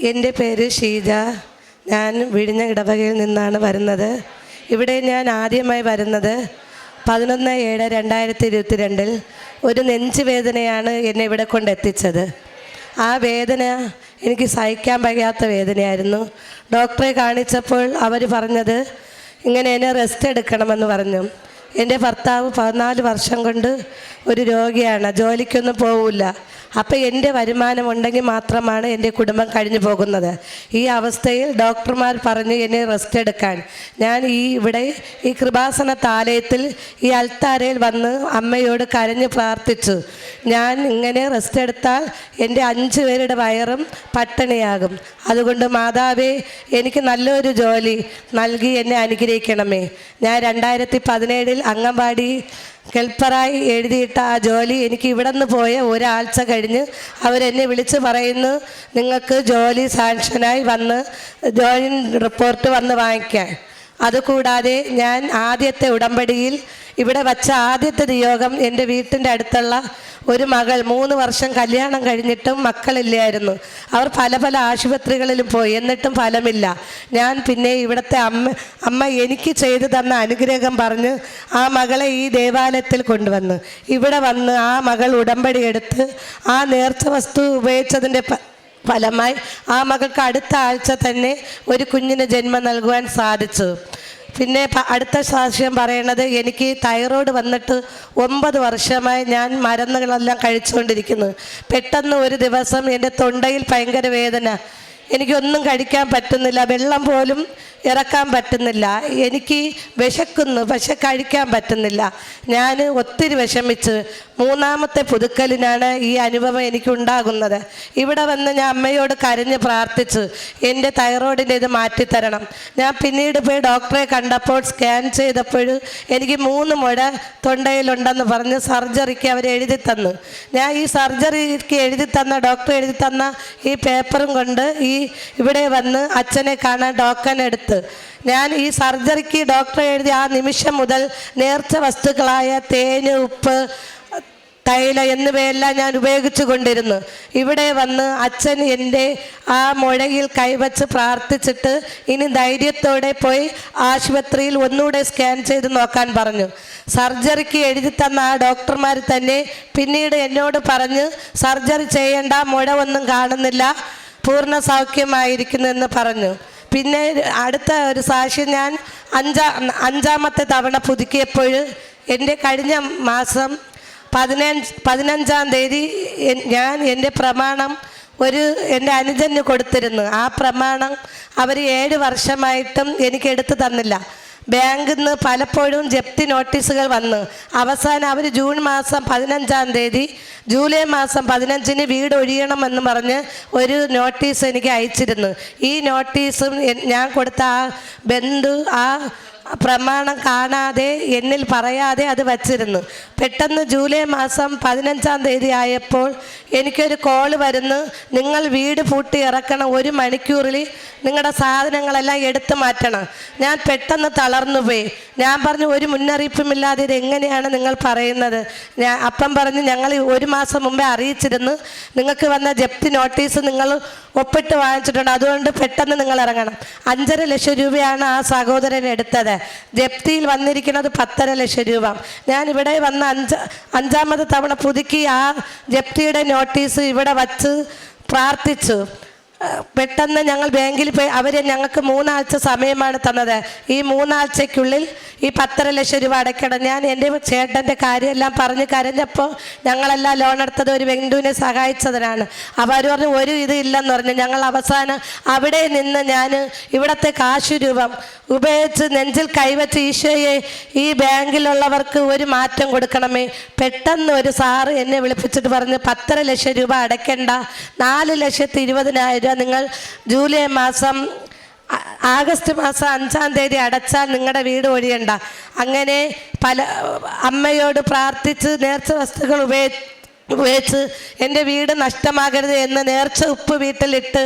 എന്റെ പേര് ഷീജ. ഞാൻ വിഴിഞ്ഞ ഇടവകയിൽ നിന്നാണ് വരുന്നത്. ഇവിടെ ഞാൻ ആദ്യമായി വരുന്നത് പതിനൊന്ന് ഏഴ് രണ്ടായിരത്തി ഇരുപത്തി രണ്ടിൽ ഒരു നെഞ്ച് വേദനയാണ് എന്നെ ഇവിടെ കൊണ്ടെത്തിച്ചത്. ആ വേദന എനിക്ക് സഹിക്കാൻ വയ്യാത്ത വേദനയായിരുന്നു. ഡോക്ടറെ കാണിച്ചപ്പോൾ അവർ പറഞ്ഞത് ഇങ്ങനെ എന്നെ റെസ്റ്റ് എടുക്കണമെന്ന് പറഞ്ഞു. എന്റെ ഭർത്താവ് പതിനാല് വർഷം കൊണ്ട് ഒരു രോഗിയാണ്. ജോലിക്കൊന്നും പോവില്ല. അപ്പോൾ എന്റെ വരുമാനം ഉണ്ടെങ്കിൽ മാത്രമാണ് എന്റെ കുടുംബം കഴിഞ്ഞു പോകുന്നത്. ഈ അവസ്ഥയിൽ ഡോക്ടർമാർ പറഞ്ഞു എന്നെ റെസ്റ്റ് എടുക്കാൻ. ഞാൻ ഈ ഇവിടെ ഈ കൃപാസന താലയത്തിൽ ഈ അൽത്താരയിൽ വന്ന് അമ്മയോട് കരഞ്ഞ് പ്രാർത്ഥിച്ചു. ഞാൻ ഇങ്ങനെ റെസ്റ്റ് എടുത്താൽ എന്റെ അഞ്ച് പേരുടെ വയറും പട്ടിണിയാകും. അതുകൊണ്ട് മാതാവേ എനിക്ക് നല്ലൊരു ജോലി നൽകി എന്നെ അനുഗ്രഹിക്കണമേ. ഞാൻ രണ്ടായിരത്തി പതിനേഴിൽ അംഗൻവാടി ഹെൽപ്പറായി എഴുതിയിട്ട ആ ജോലി എനിക്ക് ഇവിടെ നിന്ന് പോയ ഒരാഴ്ച കഴിഞ്ഞ് അവരെന്നെ വിളിച്ച് പറയുന്നു നിങ്ങൾക്ക് ജോലി സാങ്ഷനായി വന്ന് ജോയിൻ റിപ്പോർട്ട് വന്ന് വാങ്ങിക്കാൻ. അതുകൂടാതെ ഞാൻ ആദ്യത്തെ ഉടമ്പടിയിൽ ഇവിടെ വച്ച ആദ്യത്തെ നിയോഗം എന്റെ വീട്ടിന്റെ അടുത്തുള്ള ഒരു മകൾ മൂന്ന് വർഷം കല്യാണം കഴിഞ്ഞിട്ടും മക്കളില്ലായിരുന്നു. അവർ പല പല ആശുപത്രികളിലും പോയി. എന്നിട്ടും ഫലമില്ല. ഞാൻ പിന്നെ ഇവിടുത്തെ അമ്മ അമ്മ എനിക്ക് ചെയ്തു തന്ന അനുഗ്രഹം പറഞ്ഞ് ആ മകളെ ഈ ദേവാലയത്തിൽ കൊണ്ടുവന്ന്. ഇവിടെ വന്ന് ആ മകൾ ഉടമ്പടി എടുത്ത് ആ നേർച്ച വസ്തു ഉപയോഗിച്ചതിന്റെ ഫലമായി ആ മകൾക്ക് അടുത്ത ആഴ്ച തന്നെ ഒരു കുഞ്ഞിന് ജന്മം നൽകുവാൻ സാധിച്ചു. പിന്നെ അടുത്ത സാക്ഷ്യം പറയണത് എനിക്ക് തൈറോയ്ഡ് വന്നിട്ട് ഒമ്പത് വർഷമായി ഞാൻ മരുന്നുകളെല്ലാം കഴിച്ചുകൊണ്ടിരിക്കുന്നു. പെട്ടെന്ന് ഒരു ദിവസം എന്റെ തൊണ്ടയിൽ ഭയങ്കര വേദന. എനിക്കൊന്നും കഴിക്കാൻ പറ്റുന്നില്ല വെള്ളം പോലും ഇറക്കാൻ പറ്റുന്നില്ല. എനിക്ക് വിശക്കുന്നു പക്ഷെ കഴിക്കാൻ പറ്റുന്നില്ല. ഞാൻ ഒത്തിരി വിഷമിച്ച് മൂന്നാമത്തെ പുതുക്കലിനാണ് ഈ അനുഭവം എനിക്കുണ്ടാകുന്നത്. ഇവിടെ വന്ന് ഞാൻ അമ്മയോട് കരഞ്ഞ് പ്രാർത്ഥിച്ചു എന്റെ തൈറോയിഡിന്റെ ഇത് മാറ്റിത്തരണം. ഞാൻ പിന്നീട് പോയി ഡോക്ടറെ കണ്ടപ്പോൾ സ്കാൻ ചെയ്തപ്പോൾ എനിക്ക് മൂന്ന് മുഴ തൊണ്ടയിലുണ്ടെന്ന് പറഞ്ഞ് സർജറിക്ക് അവർ എഴുതി തന്നു. ഞാൻ ഈ സർജറിക്ക് എഴുതി തന്ന ഡോക്ടർ എഴുതി തന്ന ഈ പേപ്പറും കൊണ്ട് ഈ ഇവിടെ വന്ന് അച്ഛനെ കാണാൻ ഡോക്കൻ ഞാൻ ഈ സർജറിക്ക് ഡോക്ടറെ എഴുതി ആ നിമിഷം മുതൽ നേർച്ച വസ്തുക്കളായ തേന് ഉപ്പ് തൈല എന്നിവയെല്ലാം ഞാൻ ഉപയോഗിച്ചു കൊണ്ടിരുന്നു. ഇവിടെ വന്ന് അച്ഛൻ എന്റെ ആ മുഴയിൽ കൈവച്ച് പ്രാർത്ഥിച്ചിട്ട് ഇനി ധൈര്യത്തോടെ പോയി ആശുപത്രിയിൽ ഒന്നുകൂടെ സ്കാൻ ചെയ്ത് നോക്കാൻ പറഞ്ഞു. സർജറിക്ക് എഴുതി തന്ന ആ ഡോക്ടർമാർ തന്നെ പിന്നീട് എന്നോട് പറഞ്ഞ് സർജറി ചെയ്യേണ്ട മുഴ ഒന്നും കാണുന്നില്ല പൂർണ സൗഖ്യമായിരിക്കുന്നു എന്ന് പറഞ്ഞു. പിന്നെ അടുത്ത ഒരു സാക്ഷ്യം ഞാൻ അഞ്ചാ അഞ്ചാമത്തെ തവണ പുതുക്കിയപ്പോൾ എന്റെ കഴിഞ്ഞ മാസം പതിനഞ്ച് പതിനഞ്ചാം തീയതി ഞാൻ എന്റെ പ്രമാണം ഒരു എന്റെ അനുജന് കൊടുത്തിരുന്നു. ആ പ്രമാണം അവർ ഏഴ് വർഷമായിട്ടും എനിക്ക് എടുത്തു തന്നില്ല. ബാങ്കിൽ നിന്ന് പലപ്പോഴും ജപ്തി നോട്ടീസുകൾ വന്ന്. അവസാനം അവർ ജൂൺ മാസം പതിനഞ്ചാം തീയതി ജൂലൈ മാസം പതിനഞ്ചിന് വീട് ഒഴിയണമെന്ന് പറഞ്ഞ് ഒരു നോട്ടീസ് എനിക്ക് അയച്ചിരുന്നു. ഈ നോട്ടീസും ഞാൻ കൊടുത്ത ആ ബന്ധു ആ പ്രമാണം കാണാതെ എന്നിൽ പറയാതെ അത് വച്ചിരുന്നു. പെട്ടെന്ന് ജൂലൈ മാസം പതിനഞ്ചാം തീയതി ആയപ്പോൾ എനിക്കൊരു കോൾ വരുന്നു. നിങ്ങൾ വീട് പൂട്ടി ഇറക്കണം ഒരു മണിക്കൂറിൽ നിങ്ങളുടെ സാധനങ്ങളെല്ലാം എടുത്തു മാറ്റണം. ഞാൻ പെട്ടെന്ന് തളർന്നു പോയി. ഞാൻ പറഞ്ഞു ഒരു മുന്നറിയിപ്പുമില്ലാതെ ഇത് എങ്ങനെയാണ് നിങ്ങൾ പറയുന്നത്? ഞാൻ അപ്പം പറഞ്ഞു ഞങ്ങൾ ഒരു മാസം മുമ്പേ അറിയിച്ചിരുന്നു. നിങ്ങൾക്ക് വന്ന ജപ്തി നോട്ടീസ് നിങ്ങൾ ഒപ്പിട്ട് വാങ്ങിച്ചിട്ടുണ്ട്. അതുകൊണ്ട് പെട്ടെന്ന് നിങ്ങൾ ഇറങ്ങണം. അഞ്ചര ലക്ഷം രൂപയാണ് ആ സഹോദരൻ എടുത്തത്. ജപ്തിയിൽ വന്നിരിക്കുന്നത് പത്തര ലക്ഷം രൂപ. ഞാൻ ഇവിടെ വന്ന അഞ്ച് അഞ്ചാമത് തവണ പുതുക്കി ആ ജപ്തിയുടെ നോട്ടീസ് ഇവിടെ വച്ച് പ്രാർത്ഥിച്ചു. പെട്ടെന്ന് ഞങ്ങൾ ബാങ്കിൽ പോയി അവർ ഞങ്ങൾക്ക് മൂന്നാഴ്ച സമയമാണ് തന്നത്. ഈ മൂന്നാഴ്ചയ്ക്കുള്ളിൽ ഈ പത്തര ലക്ഷം രൂപ അടയ്ക്കണം. ഞാൻ എന്റെ ചേട്ടന്റെ കാര്യമെല്ലാം പറഞ്ഞ് കരഞ്ഞപ്പോൾ ഞങ്ങളെല്ലാം ലോൺ എടുത്തത് ഒരു വെങ്കുവിനെ സഹായിച്ചതിനാണ്. അപ്പോൾ അവർ പറഞ്ഞു ഒരു ഇത് ഇല്ലെന്ന് പറഞ്ഞു. ഞങ്ങൾ അവസാനം അവിടെ നിന്ന് ഞാൻ ഇവിടുത്തെ കാശ് രൂപം ഉപയോഗിച്ച് നെഞ്ചിൽ കൈവച്ച് ഈശോയെ ഈ ബാങ്കിലുള്ളവർക്ക് ഒരു മാറ്റം കൊടുക്കണമേ. പെട്ടെന്ന് ഒരു സാറ് എന്നെ വിളിപ്പിച്ചിട്ട് പറഞ്ഞ് പത്തര ലക്ഷം രൂപ അടയ്ക്കണ്ട. നാല് ലക്ഷത്തി ഇരുപതിനായിരം രൂപ നിങ്ങൾ ജൂലൈ മാസം ആഗസ്റ്റ് മാസം അഞ്ചാം തീയതി അടച്ചാൽ നിങ്ങളുടെ വീട് ഒഴിയണ്ട. അങ്ങനെ പല അമ്മയോട് പ്രാർത്ഥിച്ച് നേർച്ച വസ്തുക്കൾ ഉപയോഗി ഉപയോഗിച്ച് എന്റെ വീട് നഷ്ടമാകരുത് എന്ന് നേർച്ച ഉപ്പ് വീട്ടിലിട്ട്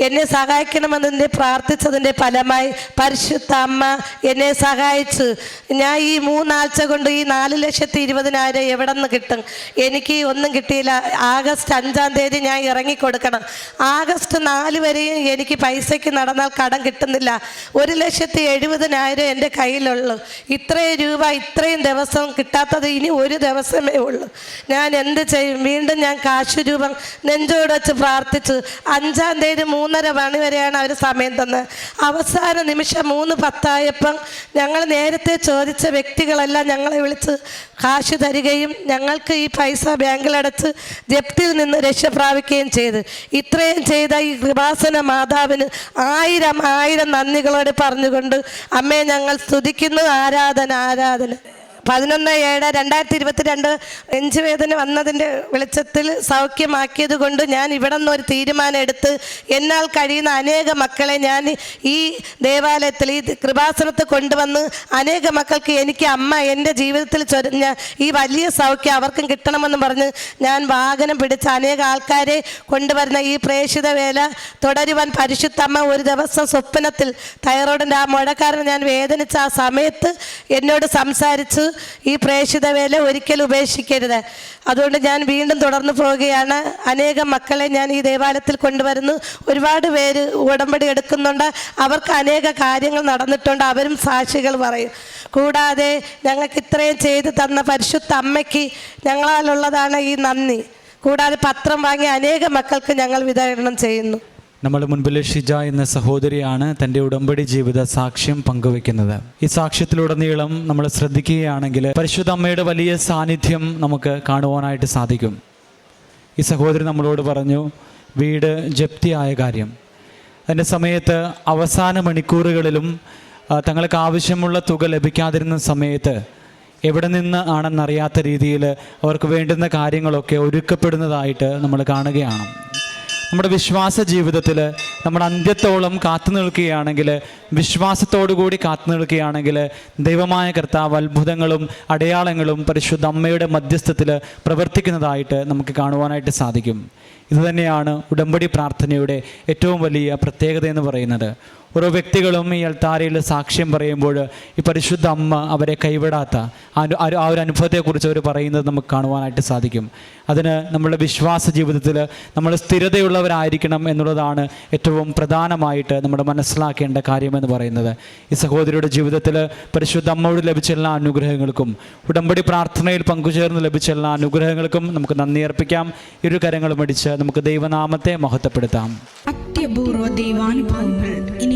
എന്നെ സഹായിക്കണമെന്നെ പ്രാർത്ഥിച്ചതിന്റെ ഫലമായി പരിശുദ്ധ അമ്മ എന്നെ സഹായിച്ച്. ഞാൻ ഈ മൂന്നാഴ്ച കൊണ്ട് ഈ നാല് ലക്ഷത്തി ഇരുപതിനായിരം എവിടെ നിന്ന് കിട്ടും? എനിക്ക് ഒന്നും കിട്ടിയില്ല. ആഗസ്റ്റ് അഞ്ചാം തീയതി ഞാൻ ഇറങ്ങിക്കൊടുക്കണം. ആഗസ്റ്റ് നാല് വരെയും എനിക്ക് പൈസയ്ക്ക് നടന്നാൽ കടം കിട്ടുന്നില്ല. ഒരു ലക്ഷത്തി എഴുപതിനായിരം എന്റെ കയ്യിലുള്ളൂ. ഇത്രയും രൂപ ഇത്രയും ദിവസം കിട്ടാത്തത് ഇനി ഒരു ദിവസമേ ഉള്ളൂ. ഞാൻ എന്ത് ചെയ്യും? വീണ്ടും ഞാൻ കാശ് രൂപം നെഞ്ചോട് വെച്ച് പ്രാർത്ഥിച്ചു അഞ്ചാം തീയതി മൂന്നര മണി വരെയാണ് അവർ സമയം തന്നത് അവസാന നിമിഷം മൂന്ന് പത്തായപ്പം ഞങ്ങൾ നേരത്തെ ചോദിച്ച വ്യക്തികളെല്ലാം ഞങ്ങളെ വിളിച്ച് കാശ് തരികയും ഞങ്ങൾക്ക് ഈ പൈസ ബാങ്കിലടച്ച് ജപ്തിയിൽ നിന്ന് രക്ഷ പ്രാപിക്കുകയും ചെയ്തു. ഇത്രയും ചെയ്ത ഈ കൃപാസന മാതാവിന് ആയിരം ആയിരം നന്ദികളോടെ പറഞ്ഞുകൊണ്ട് അമ്മയെ ഞങ്ങൾ സ്തുതിക്കുന്നു. ആരാധന ആരാധന. പതിനൊന്ന് ഏഴ് രണ്ടായിരത്തി ഇരുപത്തിരണ്ട് നെഞ്ചുവേദന വന്നതിന്റെ വെളിച്ചത്തിൽ സൗഖ്യമാക്കിയത് കൊണ്ട് ഞാൻ ഇവിടെ നിന്ന് ഒരു തീരുമാനം എടുത്ത് എന്നാൽ കഴിയുന്ന അനേക മക്കളെ ഞാൻ ഈ ദേവാലയത്തിൽ ഈ കൃപാസനത്ത് കൊണ്ടുവന്ന് അനേക മക്കൾക്ക് എനിക്ക് അമ്മ എന്റെ ജീവിതത്തിൽ ചൊരിഞ്ഞ ഈ വലിയ സൗഖ്യം അവർക്കും കിട്ടണമെന്ന് പറഞ്ഞ് ഞാൻ വാഹനം പിടിച്ച് അനേക ആൾക്കാരെ കൊണ്ടുവരുന്ന ഈ പ്രേക്ഷിത വേല തുടരുവാൻ പരിശുദ്ധമ്മ ഒരു ദിവസം സ്വപ്നത്തിൽ തൈറോയിഡിന്റെ ആ മുഴക്കാരൻ ഞാൻ വേദനിച്ച ആ സമയത്ത് എന്നോട് സംസാരിച്ച് ഈ പ്രേക്ഷിത വേല ഒരിക്കലും ഉപേക്ഷിക്കരുത്. അതുകൊണ്ട് ഞാൻ വീണ്ടും തുടർന്നു പോവുകയാണ്. അനേകം മക്കളെ ഞാൻ ഈ ദേവാലയത്തിൽ കൊണ്ടുവരുന്നു. ഒരുപാട് പേര് ഉടമ്പടി എടുക്കുന്നുണ്ട്. അവർക്ക് അനേക കാര്യങ്ങൾ നടന്നിട്ടുണ്ട്. അവരും സാക്ഷികൾ പറയും. കൂടാതെ ഞങ്ങൾക്ക് ഇത്രയും ചെയ്തു തന്ന പരിശുദ്ധ അമ്മയ്ക്ക് ഞങ്ങളാലുള്ളതാണ് ഈ നന്ദി. കൂടാതെ പത്രം വാങ്ങി അനേക മക്കൾക്ക് ഞങ്ങൾ വിതരണം ചെയ്യുന്നു. നമ്മുടെ മുൻപിൽ ഷിജ എന്ന സഹോദരിയാണ് തന്റെ ഉടമ്പടി ജീവിത സാക്ഷ്യം പങ്കുവെക്കുന്നത് ഈ സാക്ഷ്യത്തിലുടനീളം നമ്മൾ ശ്രദ്ധിക്കുകയാണെങ്കിൽ പരിശുദ്ധ അമ്മയുടെ വലിയ സാന്നിധ്യം നമുക്ക് കാണുവാനായിട്ട് സാധിക്കും. ഈ സഹോദരി നമ്മളോട് പറഞ്ഞു വീട് ജപ്തിയായ കാര്യം. അതിന്റെ സമയത്ത് അവസാന മണിക്കൂറുകളിലും തങ്ങൾക്ക് ആവശ്യമുള്ള തുക ലഭിക്കാതിരുന്ന സമയത്ത് എവിടെ നിന്ന് ആണെന്നറിയാത്ത രീതിയിൽ അവർക്ക് വേണ്ടുന്ന കാര്യങ്ങളൊക്കെ ഒരുക്കപ്പെടുന്നതായിട്ട് നമ്മൾ കാണുകയാണ്. നമ്മുടെ വിശ്വാസ ജീവിതത്തിൽ നമ്മൾ അന്ത്യത്തോളം കാത്തു നിൽക്കുകയാണെങ്കിൽ വിശ്വാസത്തോടുകൂടി കാത്തു നിൽക്കുകയാണെങ്കിൽ ദൈവമായ കർത്താവ് അത്ഭുതങ്ങളും അടയാളങ്ങളും പരിശുദ്ധ അമ്മയുടെ മധ്യസ്ഥത്തിൽ പ്രവർത്തിക്കുന്നതായിട്ട് നമുക്ക് കാണുവാനായിട്ട് സാധിക്കും. ഇതുതന്നെയാണ് ഉടമ്പടി പ്രാർത്ഥനയുടെ ഏറ്റവും വലിയ പ്രത്യേകത എന്ന് പറയുന്നത്. ഓരോ വ്യക്തികളും ഈ അൽത്താരയിൽ സാക്ഷ്യം പറയുമ്പോൾ ഈ പരിശുദ്ധ അമ്മ അവരെ കൈവിടാത്ത ആ ഒരു- അനുഭവത്തെക്കുറിച്ച് അവർ പറയുന്നത് നമുക്ക് കാണുവാനായിട്ട് സാധിക്കും. അതിന് നമ്മുടെ വിശ്വാസ ജീവിതത്തിൽ നമ്മൾ സ്ഥിരതയുള്ളവരായിരിക്കണം എന്നുള്ളതാണ് ഏറ്റവും പ്രധാനമായിട്ട് നമ്മൾ മനസ്സിലാക്കേണ്ട കാര്യമെന്ന് പറയുന്നത്. ഈ സഹോദരിയുടെ ജീവിതത്തിൽ പരിശുദ്ധ അമ്മയോട് ലഭിച്ച എല്ലാ അനുഗ്രഹങ്ങൾക്കും ഉടമ്പടി പ്രാർത്ഥനയിൽ പങ്കുചേർന്ന് ലഭിച്ച എല്ലാ അനുഗ്രഹങ്ങൾക്കും നമുക്ക് നന്ദി അർപ്പിക്കാം. ഇരു കരങ്ങളും അടിച്ച് നമുക്ക് ദൈവനാമത്തെ മഹത്വപ്പെടുത്താം. അത്യപൂർവ ദൈവാനുഭവങ്ങൾ ഇനി